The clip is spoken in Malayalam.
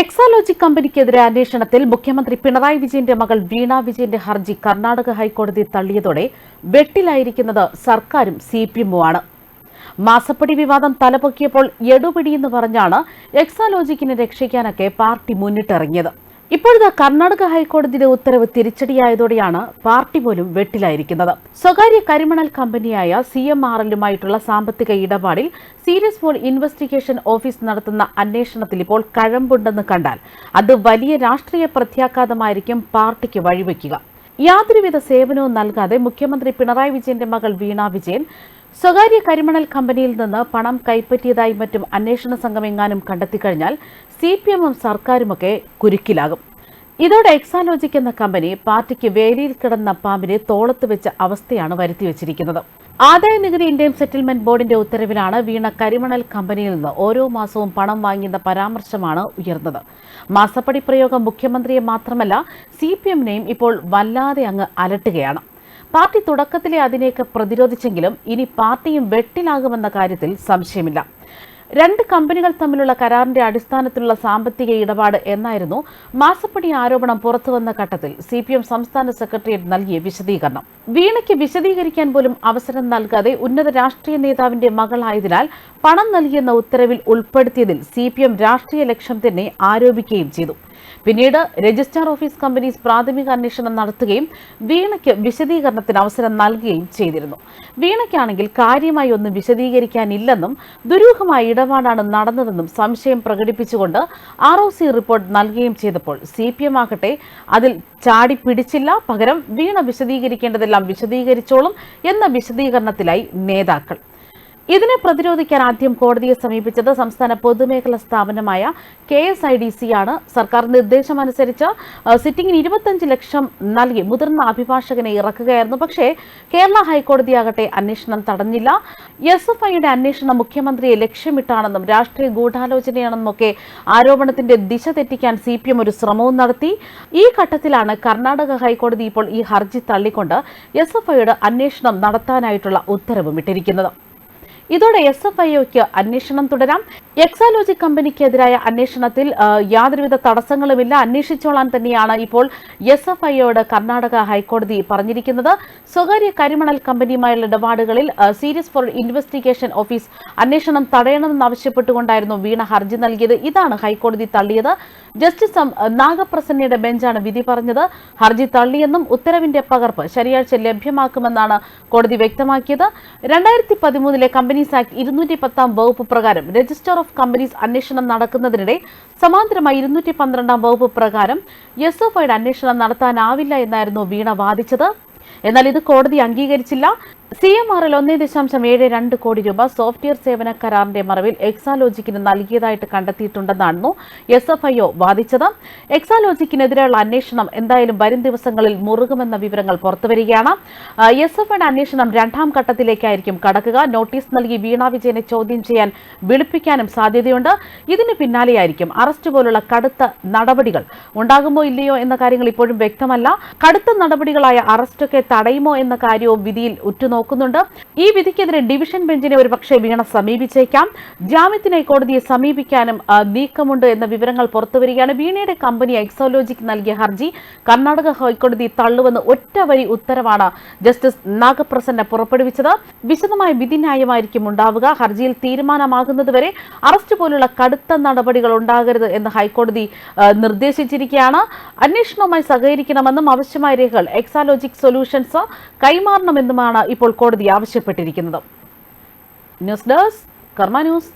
എക്സാലോജി കമ്പനിക്കെതിരെ അന്വേഷണത്തിൽ മുഖ്യമന്ത്രി പിണറായി വിജയന്റെ മകൾ വീണ വിജയന്റെ ഹർജി കർണാടക ഹൈക്കോടതി തള്ളിയതോടെ വെട്ടിലായിരിക്കുന്നത് സർക്കാരും സി പി എമ്മുമാണ് മാസപ്പടി വിവാദം തലപൊക്കിയപ്പോൾ എടുപിടിയെന്ന് പറഞ്ഞാണ് എക്സാലോജിക്കിനെ രക്ഷിക്കാനൊക്കെ പാർട്ടി മുന്നിട്ടിറങ്ങിയത്. ഇപ്പോഴത്തെ കർണാടക ഹൈക്കോടതിയുടെ ഉത്തരവ് തിരിച്ചടിയായതോടെയാണ് പാർട്ടി പോലും വെട്ടിലായിരിക്കുന്നത്. സ്വകാര്യ കരിമണൽ കമ്പനിയായ സി എം ആർ എല്ലുമായിട്ടുള്ള സാമ്പത്തിക ഇടപാടിൽ സീരിയസ് ഫോൺ ഇൻവെസ്റ്റിഗേഷൻ ഓഫീസ് നടത്തുന്ന അന്വേഷണത്തിൽ ഇപ്പോൾ കഴമ്പുണ്ടെന്ന് കണ്ടാൽ അത് വലിയ രാഷ്ട്രീയ പ്രത്യാഘാതമായിരിക്കും പാർട്ടിക്ക് വഴിവെക്കുക. യാതൊരുവിധ സേവനവും നൽകാതെ മുഖ്യമന്ത്രി പിണറായി വിജയന്റെ മകൾ വീണ വിജയൻ സ്വകാര്യ കരിമണൽ കമ്പനിയിൽ നിന്ന് പണം കൈപ്പറ്റിയതായി മറ്റും അന്വേഷണ സംഘം എങ്ങാനും കണ്ടെത്തിക്കഴിഞ്ഞാൽ സി പി എമ്മും സർക്കാരുമൊക്കെ കുരുക്കിലാകും. ഇതോടെ എക്സാലോജിക് എന്ന കമ്പനി പാർട്ടിക്ക് വേലിയിൽ കിടന്ന പാമ്പിനെ തോളത്ത് വെച്ച അവസ്ഥയാണ് വരുത്തിവെച്ചിരിക്കുന്നത് ആദായ നികുതി ഇന്ത്യൻ സെറ്റിൽമെന്റ് ബോർഡിന്റെ ഉത്തരവിലാണ് വീണ കരിമണൽ കമ്പനിയിൽ നിന്ന് ഓരോ മാസവും പണം വാങ്ങിയെന്ന പരാമർശമാണ് ഉയർന്നത്. മാസപ്പടി പ്രയോഗം മുഖ്യമന്ത്രിയെ മാത്രമല്ല സി പി എമ്മിനെയും ഇപ്പോൾ വല്ലാതെ അങ്ങ് അലട്ടുകയാണ്. പാർട്ടി തുടക്കത്തിലെ അതിനെയൊക്കെ പ്രതിരോധിച്ചെങ്കിലും ഇനി പാർട്ടിയും വെട്ടിലാകുമെന്ന കാര്യത്തിൽ സംശയമില്ല. രണ്ട് കമ്പനികൾ തമ്മിലുള്ള കരാറിന്റെ അടിസ്ഥാനത്തിലുള്ള സാമ്പത്തിക ഇടപാട് എന്നായിരുന്നു മാസപ്പടി ആരോപണം പുറത്തുവന്ന ഘട്ടത്തിൽ സി പി എം സംസ്ഥാന സെക്രട്ടേറിയറ്റ് നൽകിയ വിശദീകരണം. വീണയ്ക്ക് വിശദീകരിക്കാൻ പോലും അവസരം നൽകാതെ ഉന്നത രാഷ്ട്രീയ നേതാവിന്റെ മകളായതിനാൽ പണം നൽകിയെന്ന ഉത്തരവിൽ ഉൾപ്പെടുത്തിയതിൽ സി രാഷ്ട്രീയ ലക്ഷ്യം തന്നെ ആരോപിക്കുകയും ചെയ്തു. പിന്നീട് രജിസ്ട്രാർ ഓഫീസ് കമ്പനീസ് പ്രാഥമിക അന്വേഷണം നടത്തുകയും വീണയ്ക്ക് വിശദീകരണത്തിന് അവസരം നൽകുകയും ചെയ്തിരുന്നു. വീണയ്ക്കാണെങ്കിൽ കാര്യമായി ഒന്നും വിശദീകരിക്കാനില്ലെന്നും ദുരൂഹമായ ഇടപാടാണ് നടന്നതെന്നും സംശയം പ്രകടിപ്പിച്ചുകൊണ്ട് ആർ ഒ സി റിപ്പോർട്ട് നൽകുകയും ചെയ്തപ്പോൾ സി പി എം ആകട്ടെ അതിൽ ചാടി പിടിച്ചില്ല. പകരം വീണ വിശദീകരിക്കേണ്ടതെല്ലാം വിശദീകരിച്ചോളും എന്ന വിശദീകരണത്തിലായി നേതാക്കൾ. ഇതിനെ പ്രതിരോധിക്കാൻ ആദ്യം കോടതിയെ സമീപിച്ചത് സംസ്ഥാന പൊതുമേഖലാ സ്ഥാപനമായ K S I D C ആണ്. സർക്കാർ നിർദ്ദേശമനുസരിച്ച് സിറ്റിംഗിന് ഇരുപത്തഞ്ച് ലക്ഷം നൽകി. മുതിർന്ന അഭിഭാഷകനെ ഇറക്കുകയായിരുന്നു. പക്ഷേ കേരള ഹൈക്കോടതിയാകട്ടെ അന്വേഷണം തടഞ്ഞില്ല. എസ് എഫ് ഐയുടെ അന്വേഷണം മുഖ്യമന്ത്രിയെ ലക്ഷ്യമിട്ടാണെന്നും രാഷ്ട്രീയ ഗൂഢാലോചനയാണെന്നൊക്കെ ആരോപണത്തിന്റെ ദിശ തെറ്റിക്കാൻ സി പി എം ഒരു ശ്രമവും നടത്തി. ഈ ഘട്ടത്തിലാണ് കർണാടക ഹൈക്കോടതി ഇപ്പോൾ ഈ ഹർജി തള്ളിക്കൊണ്ട് എസ് എഫ് ഐയുടെ അന്വേഷണം നടത്താനായിട്ടുള്ള ഉത്തരവും ഇട്ടിരിക്കുന്നത്. ഇതോടെ എസ് എഫ് ഐഒക്ക് അന്വേഷണം തുടരാം. എക്സാലോജി കമ്പനിക്കെതിരായ അന്വേഷണത്തിൽ യാതൊരുവിധ തടസ്സങ്ങളുമില്ല. അന്വേഷിച്ചോളാൻ തന്നെയാണ് ഇപ്പോൾ എസ് എഫ് ഐയോട് കർണാടക ഹൈക്കോടതി പറഞ്ഞിരിക്കുന്നത്. സ്വകാര്യ കരിമണൽ കമ്പനിയുമായുള്ള ഇടപാടുകളിൽ സീരിയസ് ഫോർ ഇൻവെസ്റ്റിഗേഷൻ ഓഫീസ് അന്വേഷണം തടയണമെന്നാവശ്യപ്പെട്ടുകൊണ്ടായിരുന്നു വീണ ഹർജി നൽകിയത്. ഇതാണ് ഹൈക്കോടതി തള്ളിയത്. ജസ്റ്റിസ് എം നാഗപ്രസന്നയുടെ ബെഞ്ചാണ് വിധി പറഞ്ഞത്. ഹർജി തള്ളിയെന്നും ഉത്തരവിന്റെ പകർപ്പ് ശനിയാഴ്ച ലഭ്യമാക്കുമെന്നാണ് കോടതി വ്യക്തമാക്കിയത്. രണ്ടായിരത്തി പതിമൂന്നിലെ കമ്പനീസ് ആക്ട് ഇരുന്നൂറ്റി പത്താം വകുപ്പ് പ്രകാരം രജിസ്റ്റർ ഓഫ് കമ്പനീസ് അന്വേഷണം നടക്കുന്നതിനിടെ സമാന്തരമായി ഇരുന്നൂറ്റി പന്ത്രണ്ടാം വകുപ്പ് പ്രകാരം എസ് എഫ് ഐയുടെ അന്വേഷണം നടത്താനാവില്ല എന്നായിരുന്നു വീണ വാദിച്ചത്. എന്നാൽ ഇത് കോടതി അംഗീകരിച്ചില്ല. സി എം ആറിൽ ഒന്നേ ദശാംശം ഏഴ് രണ്ട് കോടി രൂപ സോഫ്റ്റ്വെയർ സേവന കരാറിന്റെ മറവിൽ എക്സാലോജിക്കിന് നൽകിയതായിട്ട് കണ്ടെത്തിയിട്ടുണ്ടെന്നായിരുന്നു എസ് എഫ് ഐ ഒ വാദിച്ചത്. എക്സാലോജിക്കിനെതിരെയുള്ള അന്വേഷണം എന്തായാലും വരും ദിവസങ്ങളിൽ മുറുകുമെന്ന വിവരങ്ങൾ പുറത്തുവരികയാണ്. എസ് എഫ് ഐയുടെ അന്വേഷണം രണ്ടാം ഘട്ടത്തിലേക്കായിരിക്കും കടക്കുക. നോട്ടീസ് നൽകി വീണ വിജയനെ ചോദ്യം ചെയ്യാൻ വിളിപ്പിക്കാനും സാധ്യതയുണ്ട്. ഇതിന് പിന്നാലെയായിരിക്കും അറസ്റ്റ് പോലുള്ള കടുത്ത നടപടികൾ. ഉണ്ടാകുമോ ഇല്ലയോ എന്ന കാര്യങ്ങൾ ഇപ്പോഴും വ്യക്തമല്ല. കടുത്ത നടപടികളായ അറസ്റ്റൊക്കെ തടയുമോ എന്ന കാര്യവും വിധിയിൽ ഉറ്റുനോക്കുന്നുണ്ട്. ഈ വിധിക്കെതിരെ ഡിവിഷൻ ബെഞ്ചിനെ ഒരുപക്ഷെ വീണ സമീപിച്ചേക്കാം. ജാമ്യത്തിനെ കോടതിയെ സമീപിക്കാനും നീക്കമുണ്ട് എന്ന വിവരങ്ങൾ പുറത്തുവരികയാണ്. വീണയുടെ കമ്പനി എക്സോലോജിക്ക് നൽകിയ ഹർജി കർണാടക ഹൈക്കോടതി തള്ളുവെന്ന് ഒറ്റ വരി ഉത്തരവാണ് ജസ്റ്റിസ് നാഗപ്രസന്ന പുറപ്പെടുവിച്ചത്. വിശദമായ വിധിന്യായമായിരിക്കും ഉണ്ടാവുക. ഹർജിയിൽ തീരുമാനമാകുന്നതുവരെ അറസ്റ്റ് പോലുള്ള കടുത്ത നടപടികൾ ഉണ്ടാകരുത് എന്ന് ഹൈക്കോടതി നിർദ്ദേശിച്ചിരിക്കുകയാണ്. അന്വേഷണവുമായി സഹകരിക്കണമെന്നും ആവശ്യമായ രേഖകൾ എക്സാലോജിക് സൊല്യൂഷൻസ് കൈമാറണമെന്നുമാണ് ഇപ്പോൾ കോടതി ആവശ്യപ്പെട്ടിരിക്കുന്നത്. News desk Karma news.